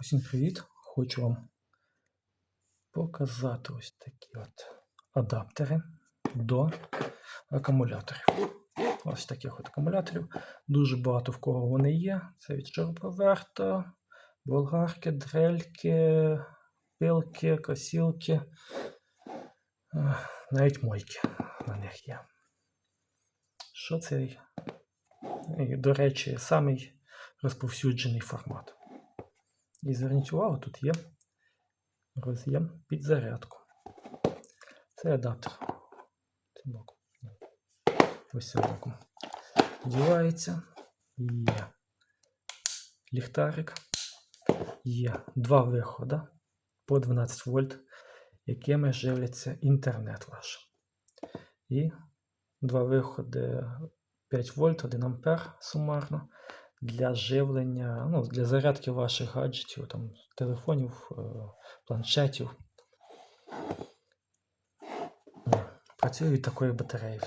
Усім привіт! Хочу вам показати ось такі от адаптери до акумуляторів. Ось таких от акумуляторів. Дуже багато в кого вони є. Це від шуруповерта, болгарки, дрельки, пилки, косілки, е, навіть мойки на них є. Що це? І, До речі, самий розповсюджений формат. І зверніть увагу, тут є роз'єм під зарядку. Це адаптер. Цим боком. Ось цим боком. Вдівається. Є ліхтарик. Є два виходи по 12 вольт, якими живляться інтернет ваш. І два виходи 5 вольт, 1 ампер сумарно для живлення, ну, для зарядки ваших гаджетів, там, телефонів, е, планшетів. Ну, Працює від такої батареї.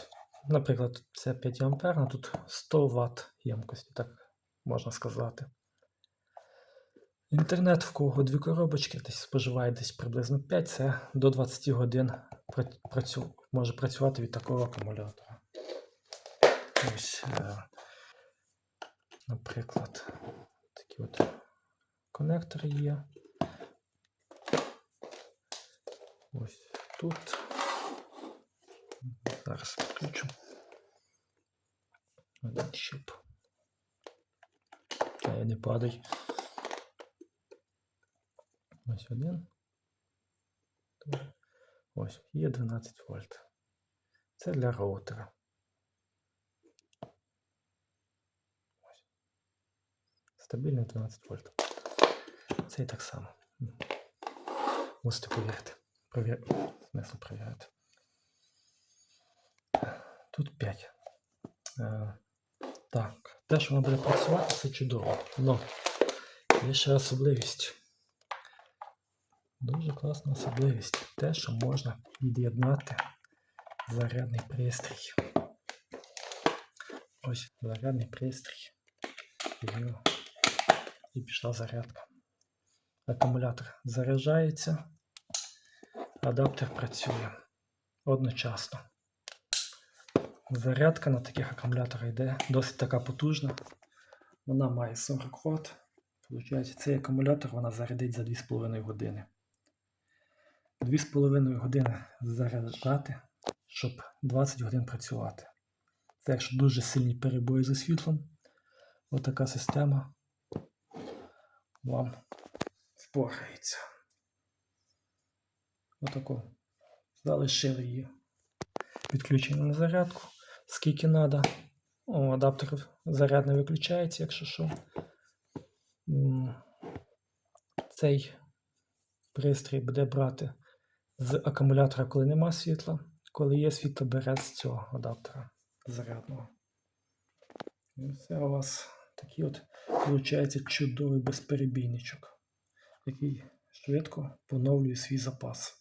Наприклад, це 5 ампер, тут 100 Вт ємкості, так можна сказати. Інтернет в кого дві коробочки, десь споживає десь приблизно 5, це до 20 годин працю, може працювати від такого акумулятора. Ось, е, наприклад, такі от конектори є. Ось тут. Зараз підключу. Один щип. Та я не падай. Ось один. Ось, є 12 вольт. Це для роутера. Стабільний 12 вольт. Це і так само. Мусите повірити. Провір... Смисл перевіряти. Тут 5. Е, так, те, що воно буде працювати, це чудово. Но є ще особливість. Дуже класна особливість. Те, що можна від'єднати зарядний пристрій. Ось зарядний пристрій. І пішла зарядка. Акумулятор заряджається, адаптер працює одночасно. Зарядка на таких акумуляторах йде досить така потужна. Вона має 40 Вт. Получається, цей акумулятор вона зарядить за 2,5 години. 2,5 години заряджати, щоб 20 годин працювати. Це якщо дуже сильні перебої зі світлом, отака система вам впорається. Отако. Залишили її підключено на зарядку, скільки треба. Адаптер заряд не виключається, якщо що. Цей пристрій буде брати з акумулятора, коли нема світла. Коли є світло, бере з цього адаптера зарядного. І це у вас такий от, виходить, чудовий безперебійничок, який швидко поновлює свій запас.